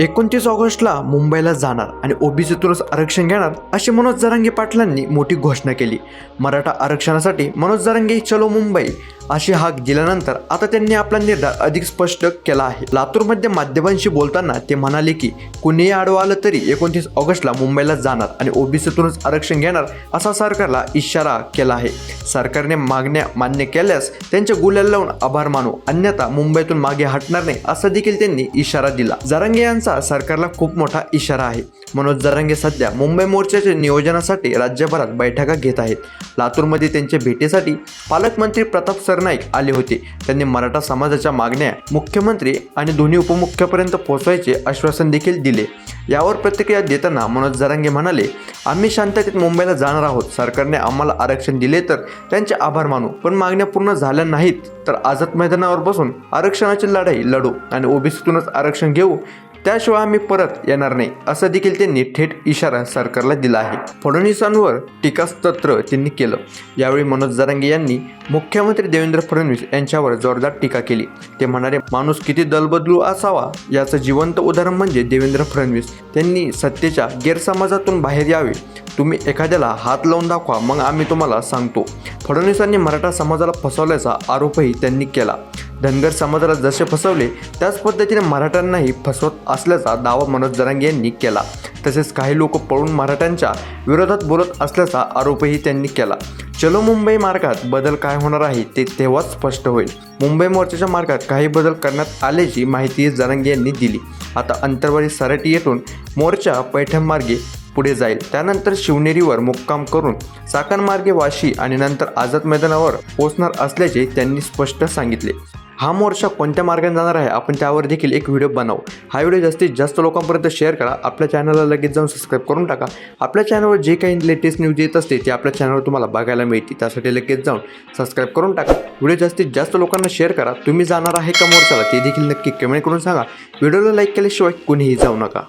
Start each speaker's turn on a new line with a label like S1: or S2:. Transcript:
S1: एकोणतीस ऑगस्टला मुंबईला जाणार आणि ओबीसीतूनच आरक्षण घेणार अशी मनोज जरांगे पाटलांनी मोठी घोषणा केली. मराठा आरक्षणासाठी मनोज जरांगे चलो मुंबई. अशी हाक दिल्यानंतर आता त्यांनी आपला निर्धार अधिक स्पष्ट केला आहे. लातूरमध्ये माध्यमांशी बोलताना ते म्हणाले की कुणीही आडवं आलं तरी एकोणतीस ऑगस्टला मुंबईला जाणार आणि ओबीसीतूनच आरक्षण घेणार असा सरकारला इशारा केला आहे. सरकारने मागण्या मान्य केल्यास त्यांच्या गुल्याला लावून आभार मानू अन्यथा मुंबईतून मागे हटणार नाही असा देखील त्यांनी इशारा दिला. जरांगे यांचा सरकारला खूप मोठा इशारा आहे. मनोज जरांगे सध्या मुंबई मोर्चाच्या नियोजनासाठी राज्यभरात बैठका घेत आहेत. लातूरमध्ये त्यांच्या भेटीसाठी पालकमंत्री प्रताप सर सरनाईक आले होते. त्यांनी मराठा समाजाच्या मागण्या मुख्यमंत्री आणि दोन्ही उपमुख्यापर्यंत पोहोचवायचे आश्वासन देखील दिले. यावर प्रतिक्रिया देताना मनोज जरांगे म्हणाले आम्ही शांततेत मुंबईला जाणार आहोत. सरकारने आम्हाला आरक्षण दिले तर त्यांचे आभार मानू. पण मागण्या पूर्ण झाल्या नाहीत. तर आझाद मैदानावर बसून आरक्षणाची लढाई लढू आणि ओबीसीतूनच आरक्षण घेऊ त्याशिवाय आम्ही परत येणार नाही असं देखील त्यांनी थेट इशारा सरकारला दिला आहे. फडणवीसांवर टीकास्त्र त्यांनी केलं. यावेळी मनोज जरांगे यांनी मुख्यमंत्री देवेंद्र फडणवीस यांच्यावर जोरदार टीका केली. ते म्हणाले माणूस किती दलबदलू असावा याचं जिवंत उदाहरण म्हणजे देवेंद्र फडणवीस. त्यांनी सत्तेच्या गैरसमाजातून बाहेर यावे. तुम्ही एखाद्याला हात लावून दाखवा मग आम्ही तुम्हाला सांगतो. फडणवीसांनी मराठा समाजाला फसवल्याचा आरोपही त्यांनी केला. धनगर समाजाला जसे फसवले त्याच पद्धतीने मराठ्यांनाही फसवत असल्याचा दावा मनोज जरांगे यांनी केला. तसेच काही लोक पळून मराठ्यांच्या विरोधात बोलत असल्याचा आरोपही त्यांनी केला. चलो मुंबई मार्गात बदल काय होणार आहे ते तेव्हाच स्पष्ट होईल. मुंबई मोर्चाच्या मार्गात काही बदल करण्यात आल्याची माहिती जरांगे यांनी दिली. आता अंतरवाडी सराटी येथून मोर्चा पैठण मार्गे पुढे जाईल. त्यानंतर शिवनेरीवर मुक्काम करून चाकणमार्गे वाशी आणि नंतर आझाद मैदानावर पोहोचणार असल्याचे त्यांनी स्पष्ट सांगितले. हा मोर्चा कोणत्या मार्गाने जाणार आहे? आपण त्यावर देखील एक व्हिडिओ बनवू. हा व्हिडिओ जास्तीत जास्त लोकांपर्यंत शेअर करा. आपल्या चॅनलला लगेच जाऊन सबस्क्राईब करून टाका. आपल्या चॅनलवर जे काही लेटेस्ट न्यूज येत असते ते आपल्या चॅनलवर तुम्हाला बघायला मिळते त्यासाठी लगेच जाऊन सबस्क्राईब करून टाका. व्हिडिओ जास्तीत जास्त लोकांना शेअर करा. तुम्ही जाणार आहे का मोर्चाला ते देखील नक्की कमेंट करून सांगा. व्हिडिओला लाईक केल्याशिवाय कुणीही जाऊ नका.